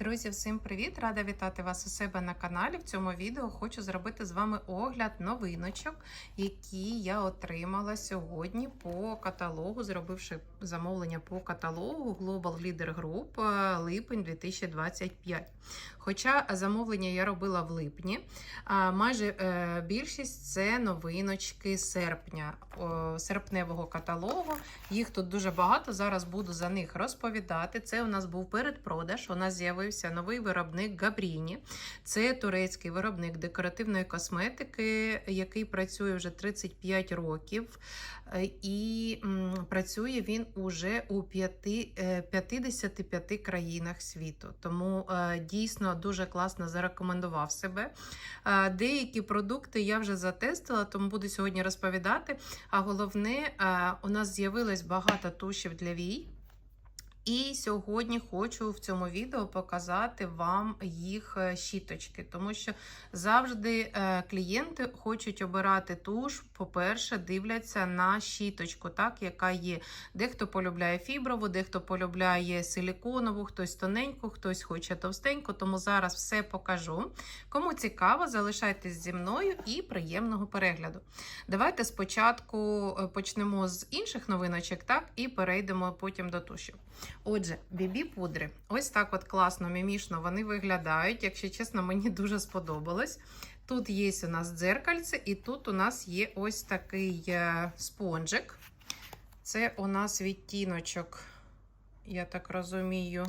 Друзі, всім привіт! Рада вітати вас у себе на каналі. В цьому відео хочу зробити з вами огляд новиночок, які я отримала сьогодні по каталогу, зробивши замовлення по каталогу Global Leader Group е, липень 2025. Хоча замовлення я робила в липні, майже е, більшість це новиночки серпня, серпневого каталогу. Їх тут дуже багато. Зараз буду за них розповідати. Це у нас був передпродаж. У нас з'явився новий виробник Габріні. Це турецький виробник декоративної косметики, який працює вже 35 років. Е, І працює він уже у п'яти- е, 55 країнах світу. Тому е, дійсно дуже класно зарекомендував себе. Деякі продукти я вже затестила, тому буду сьогодні розповідати. А головне, у нас з'явилось багато тушів для вій. І сьогодні хочу в цьому відео показати вам їх е, щіточки, тому що завжди е, клієнти хочуть обирати туш. По-перше, дивляться на щіточку, так, яка є. Дехто полюбляє фіброву, дехто полюбляє силіконову, хтось тоненьку, хтось хоче товстеньку, тому зараз все покажу. Кому цікаво, залишайтесь зі мною і приємного перегляду. Давайте спочатку е, почнемо з інших новиночок, так, і перейдемо потім до тушів. Отже, бібі пудри. Ось так от класно, мімішно вони виглядають. Якщо чесно, мені дуже сподобалось. Тут є у нас дзеркальце, і тут у нас є ось такий е, спонжик. Це у нас відтіночок, я так розумію,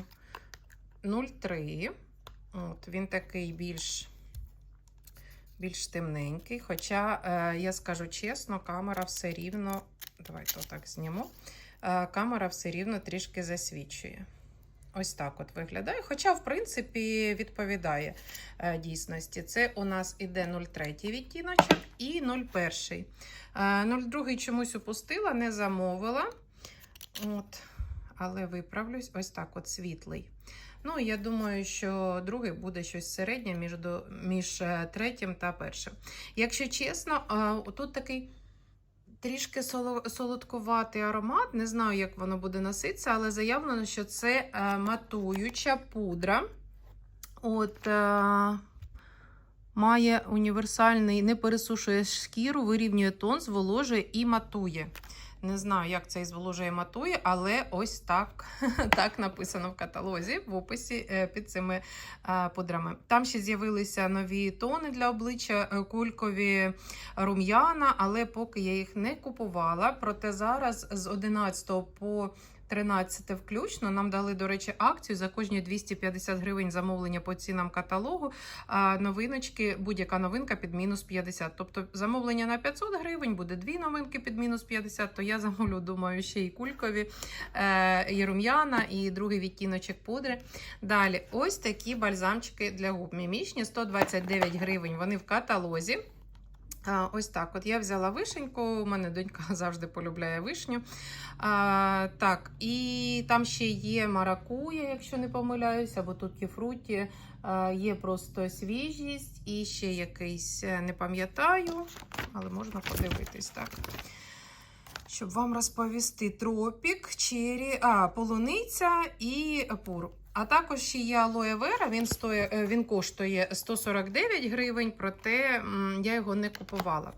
0,3. От, Він такий більш більш темненький. Хоча, е, я скажу чесно, камера все рівно. Давайте отак зніму. Е, камера все рівно трішки засвічує. Ось так от виглядає. Хоча, в принципі, відповідає е, дійсності. Це у нас іде 0,3 відтіночок і 0,1. Е, 0,2 чомусь упустила, не замовила. От. Але виправлюсь, ось так от світлий. Ну, я думаю, що другий буде щось середнє між, між е, третім та першим. Якщо чесно, е, тут такий трішки солодкуватий аромат. Не знаю, як воно буде носитися, але заявлено, що це е, матуюча пудра. От, е, має універсальний, не пересушує шкіру, вирівнює тон, зволожує і матує. Не знаю, як це із зволожує матує, але ось так, так написано в каталозі, в описі е, під цими е, пудрами. Там ще з'явилися нові тони для обличчя, е, кулькові рум'яна, але поки я їх не купувала. Проте зараз з 11 по 13 включно нам дали, до речі, акцію за кожні 250 гривень замовлення по цінам каталогу. А новиночки, будь-яка новинка під мінус 50. Тобто замовлення на 500 гривень буде дві новинки під мінус 50, то я замовлю, думаю, ще і кулькові, е, і рум'яна, і другий відтіночок пудри. Далі, ось такі бальзамчики для губ. Мімічні 129 гривень. Вони в каталозі. Ось так. От я взяла вишеньку. У мене донька завжди полюбляє вишню. А, так, і там ще є маракуя, якщо не помиляюся, або тут є фруті. А, є просто свіжість і ще якийсь, е, не пам'ятаю, але можна подивитись так. Щоб вам розповісти тропік, чері, а, полуниця і пур. А також ще є алоє вера, він, стоє, е, він коштує 149 гривень, проте я його не купувала.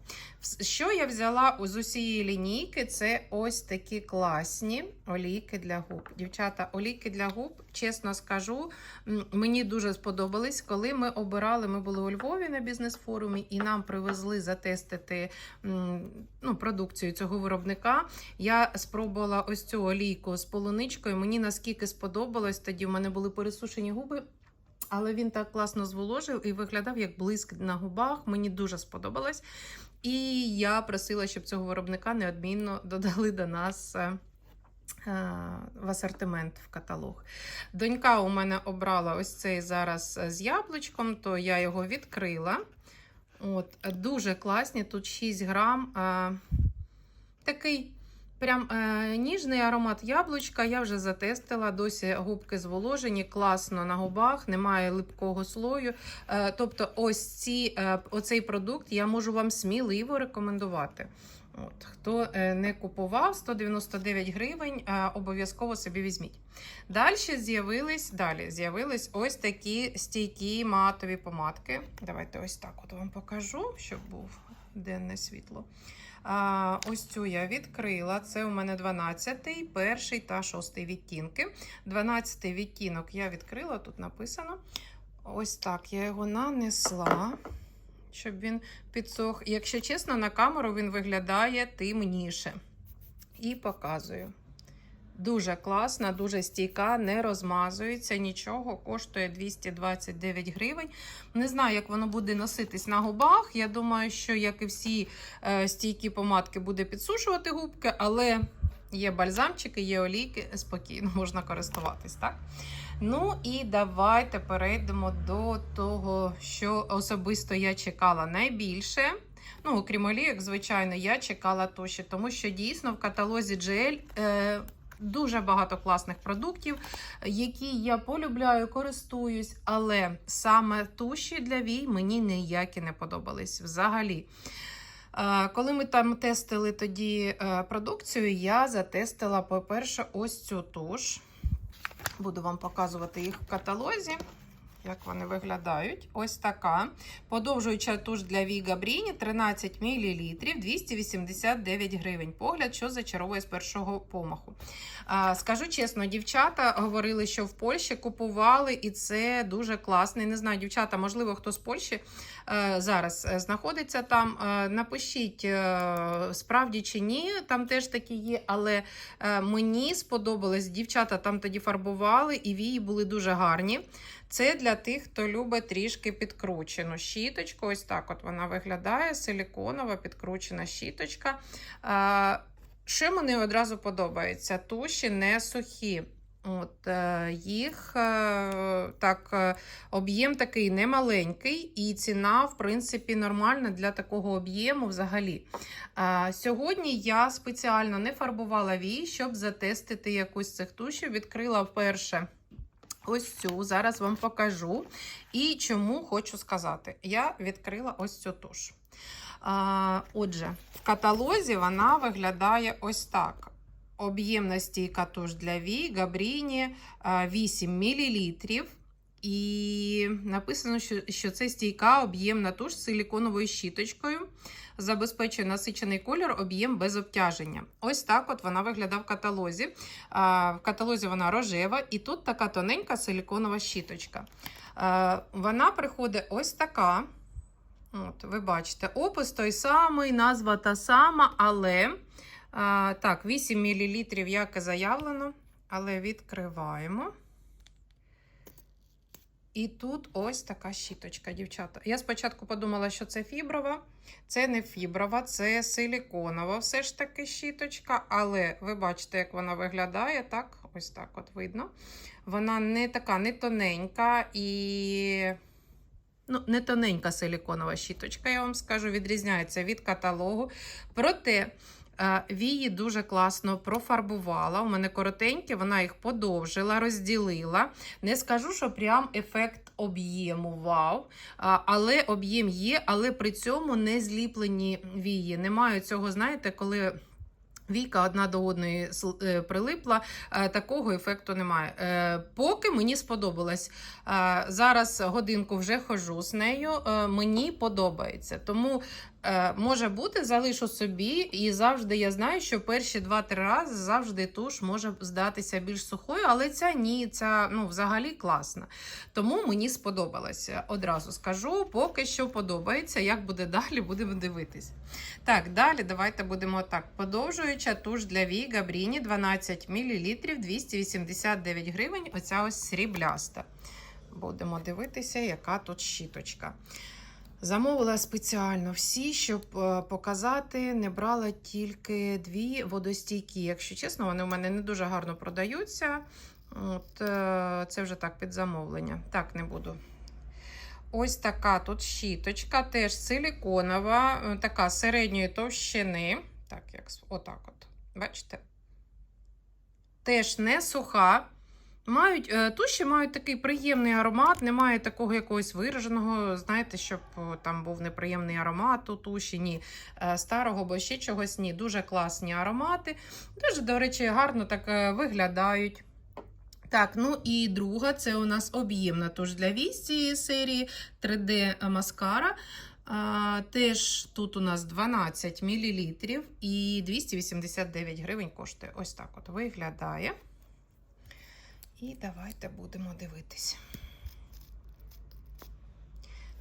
Що я взяла з усієї лінійки? Це ось такі класні олійки для губ. Дівчата, олійки для губ, чесно скажу, мені дуже сподобались. Коли ми обирали, ми були у Львові на бізнес-форумі, і нам привезли затестити ну, продукцію цього виробника. Я спробувала ось цю олійку з полуничкою. Мені наскільки сподобалось, тоді в мене були пересушені губи. Але він так класно зволожив і виглядав як блиск на губах. Мені дуже сподобалось. І я просила, щоб цього виробника неодмінно додали до нас. е, е, В асортимент в каталог. Донька у мене обрала ось цей зараз з яблучком, то я його відкрила. От, Дуже класні, тут 6 грам. Е, такий прям е, ніжний аромат яблучка. Я вже затестила. Досі губки зволожені, класно на губах, немає липкого слою. Е, тобто, ось ці, е, оцей продукт я можу вам сміливо рекомендувати. От, Хто е, не купував 199 гривень, е, обов'язково собі візьміть. Далі з'явились, далі з'явились ось такі стійкі матові помадки. Давайте ось так от вам покажу, щоб був денне світло. А, ось цю я відкрила. Це у мене 12-й, перший та шостий відтінки. 12-й відтінок я відкрила, тут написано. Ось так я його нанесла, щоб він підсох. Якщо чесно, на камеру він виглядає темніше. І показую. Дуже класна, дуже стійка, не розмазується нічого, коштує 229 гривень. Не знаю, як воно буде носитись на губах. Я думаю, що, як і всі е, стійкі помадки, буде підсушувати губки, але є бальзамчики, є олійки, спокійно можна користуватись, так? Ну і давайте перейдемо до того, що особисто я чекала найбільше. Ну, окрім олійок, звичайно, я чекала туші, тому що дійсно в каталозі GL е, дуже багато класних продуктів, які я полюбляю, користуюсь, але саме туші для вій мені ніякі не подобались взагалі. Е, Коли ми там тестили тоді е, продукцію, я затестила, по-перше, ось цю туш. Буду вам показувати їх в каталозі. Як вони виглядають? Ось така. Подовжуюча туш для Вій Габріні 13 мл, 289 гривень. Погляд, що зачаровує з першого помаху. Скажу чесно, дівчата говорили, що в Польщі купували, і це дуже класно. Не знаю, дівчата, можливо, хто з Польщі е, зараз е, знаходиться там. Е, напишіть, справді чи ні, там теж такі є, але мені сподобалось, дівчата там тоді фарбували, і вії були дуже гарні. Це для тих, хто любить трішки підкручену щіточку. Ось так от вона виглядає, силіконова підкручена щіточка. Що мені одразу подобається? Туші не сухі. От, е, Їх е, так, е, об'єм такий немаленький, і ціна, в принципі, нормальна для такого об'єму взагалі. Сьогодні я спеціально не фарбувала вій, щоб затестити якусь цих тушів. Відкрила вперше. Ось цю зараз вам покажу. І чому хочу сказати. Я відкрила ось цю туш. А, Отже, в каталозі вона виглядає ось так. Об'ємна стійка туш для Вій, Габріні 8 мл. І написано, що, що це стійка об'ємна туш з силіконовою щіточкою. Забезпечує насичений колір, об'єм без обтяження. Ось так от вона виглядає в каталозі. В каталозі вона рожева, і тут така тоненька силіконова щіточка. Вона приходить ось така. От, Ви бачите, опис той самий, назва та сама, але так, 8 мл, як і заявлено, але відкриваємо. І тут ось така щіточка, дівчата. Я спочатку подумала, що це фіброва. Це не фіброва, це силіконова все ж таки щіточка. Але ви бачите, як вона виглядає, так? Ось так от видно. Вона не така, не тоненька і. Ну, не тоненька силіконова щіточка, я вам скажу, відрізняється від каталогу. Проте. Е, Вії дуже класно профарбувала. У мене коротенькі, вона їх подовжила, розділила. Не скажу, що прям ефект об'єму вау. Але об'єм є, але при цьому не зліплені вії. Немає цього, знаєте, коли. Війка одна до одної е, прилипла, е, такого ефекту немає. Е, Поки мені сподобалось. Е, Зараз годинку вже хожу з нею. е, Мені подобається. Тому е, може бути, залишу собі, і завжди я знаю, що перші 2-3 рази завжди туш може здатися більш сухою, але ця ні, ця ну, взагалі класна. Тому мені сподобалося. Одразу скажу, поки що подобається. Як буде далі, будемо дивитись. Так, далі давайте будемо так. Подовжуюча туш для Вій Габріні 12 мл 289 гривень. Оця ось срібляста. Будемо дивитися, яка тут щіточка. Замовила спеціально всі, щоб е, показати, не брала тільки дві водостійкі. Якщо чесно, вони у мене не дуже гарно продаються. От, е, Це вже так під замовлення. Так, не буду. Ось така тут щіточка, теж силіконова, е, така середньої товщини. Так, як отак от. Бачите? Теж не суха. Мають е, туші мають такий приємний аромат, немає такого якогось вираженого, знаєте, щоб там був неприємний аромат у туші, ні е, старого або ще чогось. Ні, дуже класні аромати. Дуже, до речі, гарно так е, виглядають. Так, ну і друга це у нас об'ємна туш для вій цієї серії 3D маскара. А, теж тут у нас 12 мл і 289 гривень коштує. Ось так от виглядає. І давайте будемо дивитися.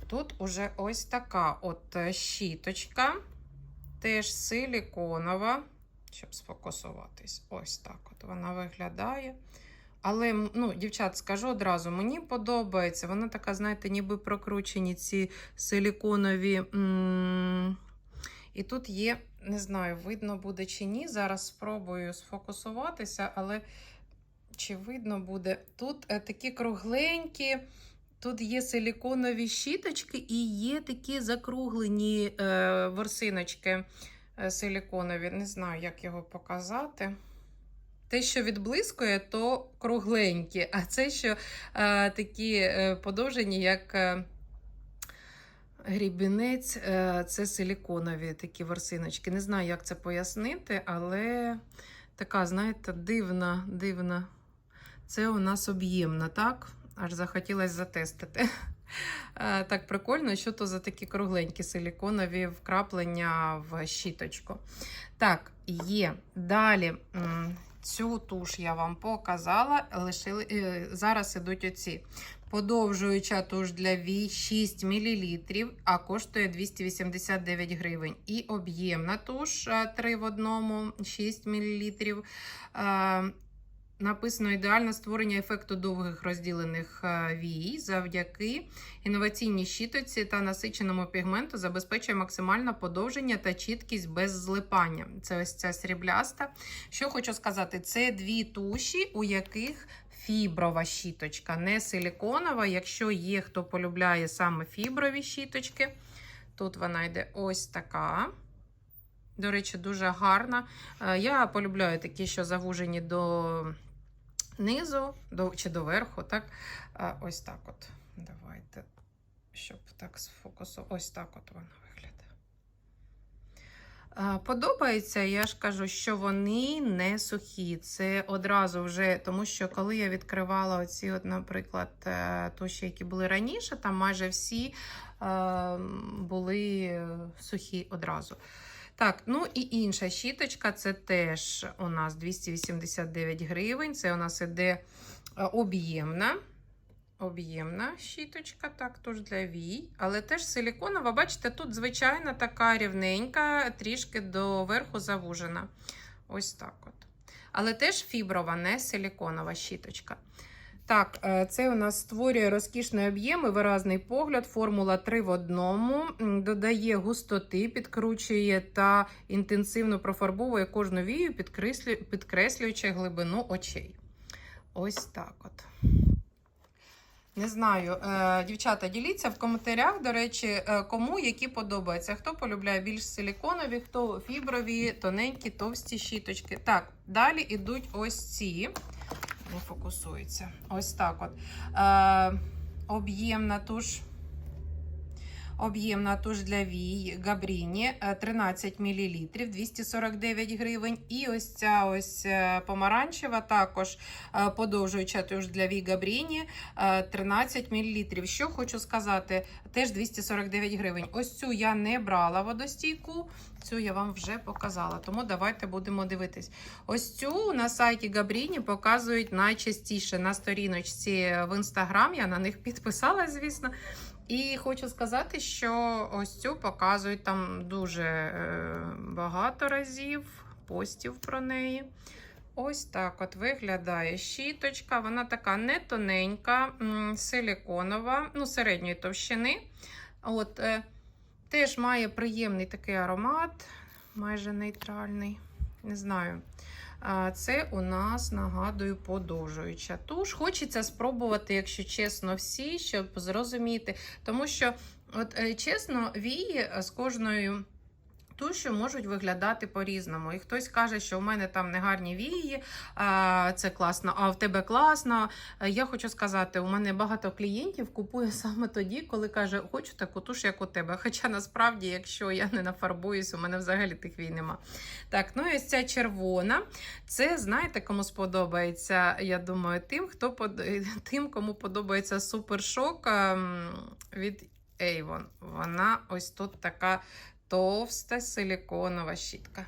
Тут уже ось така от е, щіточка, теж силіконова, щоб сфокусуватись. Ось так от вона виглядає. Але, ну, дівчат, скажу одразу, мені подобається. Вона така, знаєте, ніби прокручені ці силіконові. І тут є, не знаю, видно буде чи ні. Зараз спробую сфокусуватися, але чи видно буде. Тут е, такі кругленькі, тут є силіконові щіточки і є такі закруглені е, ворсиночки е, силіконові. Не знаю, як його показати. Те, що відблискує, то кругленькі, а це, що такі подовжені, як грібінець, це силіконові такі ворсиночки. Не знаю, як це пояснити, але така, знаєте, дивна, дивна. Це у нас об'ємна, так? Аж захотілося затестити. Е, Так, прикольно, що то за такі кругленькі силіконові вкраплення в щіточку. Так, є. Далі цю туш я вам показала. Лишили, е, зараз ідуть оці. Подовжуюча туш для вій 6 мл, а коштує 289 гривень. І об'ємна туш 3 в одному, 6 мл. Написано ідеальне створення ефекту довгих розділених е, вій завдяки інноваційній щітоці та насиченому пігменту забезпечує максимальне подовження та чіткість без злипання. Це ось ця срібляста. Що хочу сказати, це дві туші, у яких фіброва щіточка, не силіконова. Якщо є хто полюбляє саме фіброві щіточки, тут вона йде ось така. До речі, дуже гарна. Е, Я полюбляю такі, що завужені до низу до, чи до верху. Так? Ось так от. Давайте, щоб так сфокусувати. Ось так от вона виглядає. Подобається, я ж кажу, що вони не сухі. Це одразу вже, тому що коли я відкривала оці, от, наприклад, е, туші, які були раніше, там майже всі е, були сухі одразу. Так, ну і інша щіточка це теж у нас 289 гривень. Це у нас іде е, об'ємна. Об'ємна щіточка, так, тож для вій, але теж силіконова. Бачите, тут звичайна така рівненька, трішки до верху завужена. Ось так от. Але теж фіброва, не силіконова щіточка. Так, е, це у нас створює розкішний об'єм і виразний погляд. Формула 3 в одному. Додає густоти, підкручує та інтенсивно профарбовує кожну вію, підкреслюючи глибину очей. Ось так от. Не знаю, е, дівчата, діліться в коментарях, до речі, е, кому які подобаються. Хто полюбляє більш силіконові, хто фіброві, тоненькі, товсті щіточки. Так, далі йдуть ось ці. Не фокусується. Ось так от. Е, об'ємна туш. Об'ємна туш для вій Габріні е, 13 мл, 249 гривень. І ось ця ось е, помаранчева, також е, подовжуюча туш для вій Габріні е, 13 мл. Що хочу сказати, теж 249 гривень. Ось цю я не брала водостійку, цю я вам вже показала. Тому давайте будемо дивитись. Ось цю на сайті Габріні показують найчастіше на сторіночці в інстаграм. Я на них підписалась, звісно. І хочу сказати, що ось цю показують там дуже е, багато разів, постів про неї. Ось так от виглядає щіточка. Вона така не тоненька, силіконова, ну, середньої товщини. От, е, теж має приємний такий аромат, майже нейтральний. Не знаю. Це у нас, нагадую, подовжуюча туш. Хочеться спробувати, якщо чесно, всі, щоб зрозуміти. Тому що, от, е, чесно, вії з кожною туші можуть виглядати по-різному. І хтось каже, що у мене там негарні вії, це класно, а в тебе класно. Е, Я хочу сказати, у мене багато клієнтів купує саме тоді, коли каже, хочу таку туш, як у тебе. Хоча насправді, якщо я не нафарбуюсь, у мене взагалі тих вій нема. Так, ну і ось ця червона. Це знаєте, кому сподобається. Я думаю, тим, хто под... тим, кому подобається супершок ем, від Avon. Вона ось тут така товста силіконова щітка.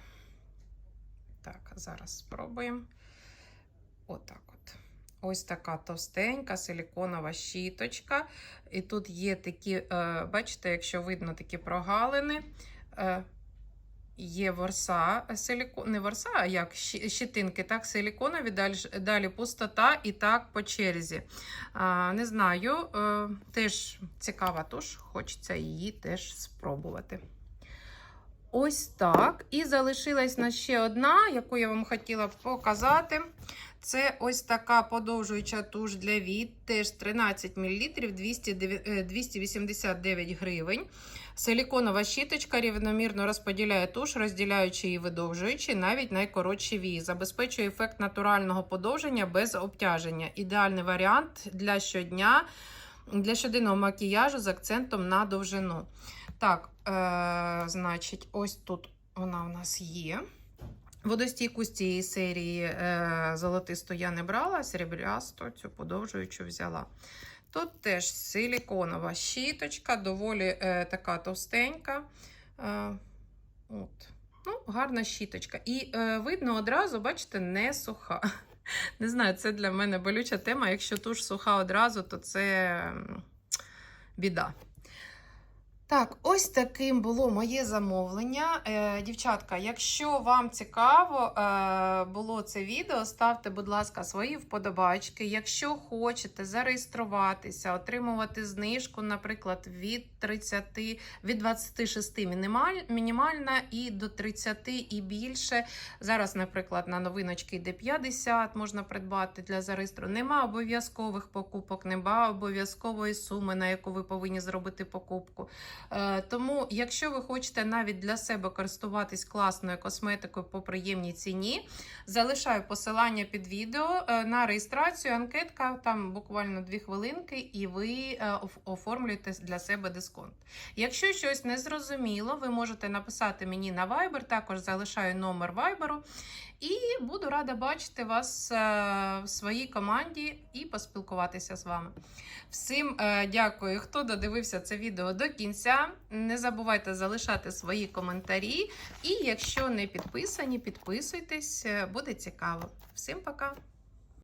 Так, зараз спробуємо. Отак от. Ось така товстенька силіконова щіточка. І тут є такі, е, бачите, якщо видно такі прогалини. Е, Є ворса, силіко... не ворса, а як щитинки, так, силіконові, далі, далі пустота і так по черзі. Не знаю, е, теж цікава туш, хочеться її теж спробувати. Ось так. І залишилась на ще одна, яку я вам хотіла показати. Це ось така подовжуюча туш для від, теж 13 мл, 289 гривень. Силіконова щіточка рівномірно розподіляє туш, розділяючи і видовжуючи навіть найкоротші вії. Забезпечує ефект натурального подовження без обтяження. Ідеальний варіант для щодня, для щоденного макіяжу з акцентом на довжину. Так, е, значить, ось тут вона у нас є. Водостійку з цієї серії е, золотисту я не брала, серебрясту цю подовжуючу взяла. Тут теж силіконова щіточка, доволі е, така товстенька. Е, от. Ну, гарна щіточка. І е, видно одразу, бачите, не суха. Не знаю, це для мене болюча тема. Якщо туш суха одразу, то це біда. Так, ось таким було моє замовлення. Е, дівчатка, якщо вам цікаво е, було це відео, ставте, будь ласка, свої вподобачки. Якщо хочете зареєструватися, отримувати знижку, наприклад, від 30, від 26 мінімаль, мінімальна і до 30 і більше. Зараз, наприклад, на новиночки йде 50, можна придбати для зареєстру. Нема обов'язкових покупок, нема обов'язкової суми, на яку ви повинні зробити покупку. Е, Тому, якщо ви хочете навіть для себе користуватись класною косметикою по приємній ціні, залишаю посилання під відео е, на реєстрацію. Анкетка там буквально 2 хвилинки, і ви е, оформлюєте для себе дисконт. Якщо щось не зрозуміло, ви можете написати мені на Viber, також залишаю номер Viber. І буду рада бачити вас е, в своїй команді і поспілкуватися з вами. Всім е, дякую, хто додивився це відео до кінця. Не забувайте залишати свої коментарі. І якщо не підписані, підписуйтесь, е, буде цікаво. Всім пока!